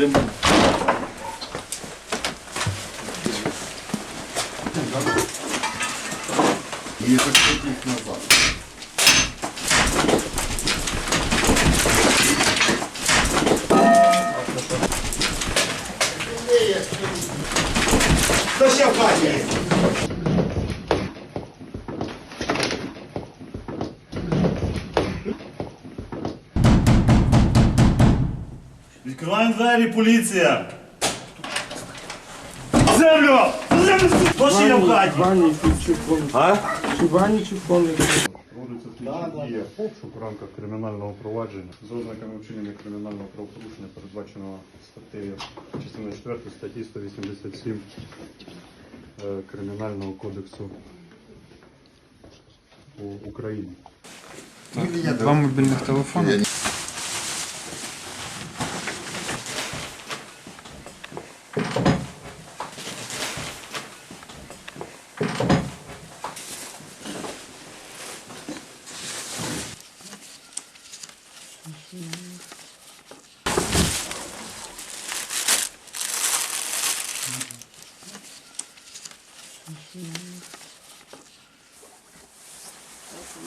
Дим. І закрити їх назад. Хто ще в? Відкриваємо двері, поліція! Землю! Землю! Хто ще є в хаті? Вані чи А? чи вані чи комік. Проводиться слідчі дії обшук в рамках кримінального провадження з ознаками вчинення кримінального правопорушення, передбаченого статтею частини 4 статті 187 е, Кримінального кодексу України. Два мобільних телефони.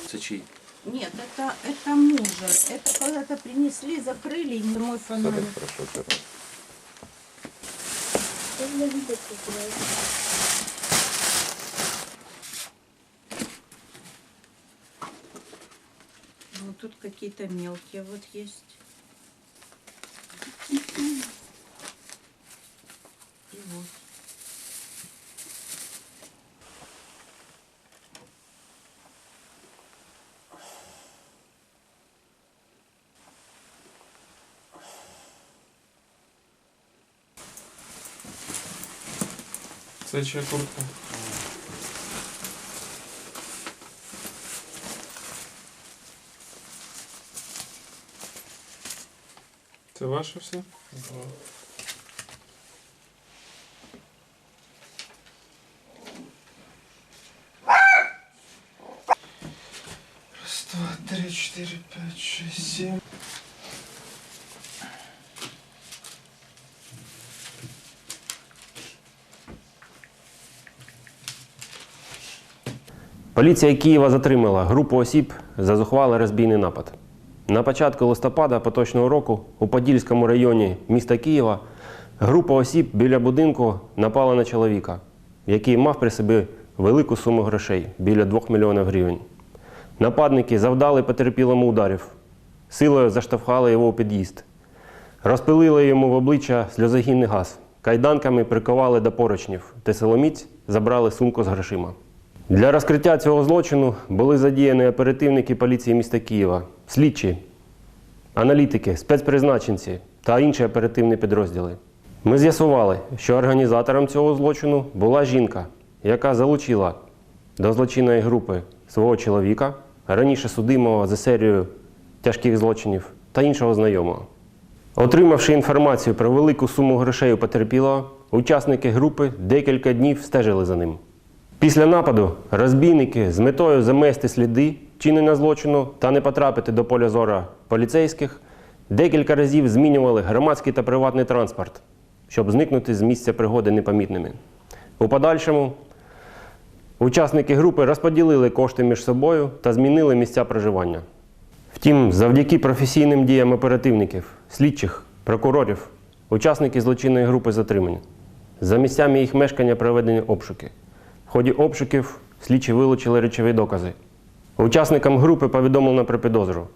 Це чий? Нет, это, это мужа. Это когда-то принесли, закрыли, и мой фонарик. Хорошо, це. Вот тут какие-то мелкие вот есть. И вот. Чия куртка? Це ваше все? Раз, два, три, четыре, пять, шесть, семь. Поліція Києва затримала групу осіб за зухвалий розбійний напад. На початку листопада поточного року у Подільському районі міста Києва група осіб біля будинку напала на чоловіка, який мав при собі велику суму грошей біля 2 мільйонів гривень. Нападники завдали потерпілому ударів, силою заштовхали його у під'їзд, розпилили йому в обличчя сльозогінний газ, кайданками приковали до поручнів та силоміць забрали сумку з грошима. Для розкриття цього злочину були задіяні оперативники поліції міста Києва, слідчі, аналітики, спецпризначенці та інші оперативні підрозділи. Ми з'ясували, що організатором цього злочину була жінка, яка залучила до злочинної групи свого чоловіка, раніше судимого за серію тяжких злочинів та іншого знайомого. Отримавши інформацію про велику суму грошей у потерпілого, учасники групи декілька днів стежили за ним. Після нападу розбійники з метою замести сліди чинення злочину та не потрапити до поля зора поліцейських декілька разів змінювали громадський та приватний транспорт, щоб зникнути з місця пригоди непомітними. У подальшому учасники групи розподілили кошти між собою та змінили місця проживання. Втім, завдяки професійним діям оперативників, слідчих, прокурорів, учасники злочинної групи затримані. За місцями їх мешкання проведені обшуки. Ході обшуків слідчі вилучили речові докази. Учасникам групи повідомлено про підозру.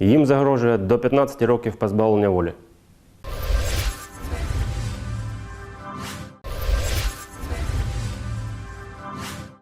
Їм загрожує до 15 років позбавлення волі.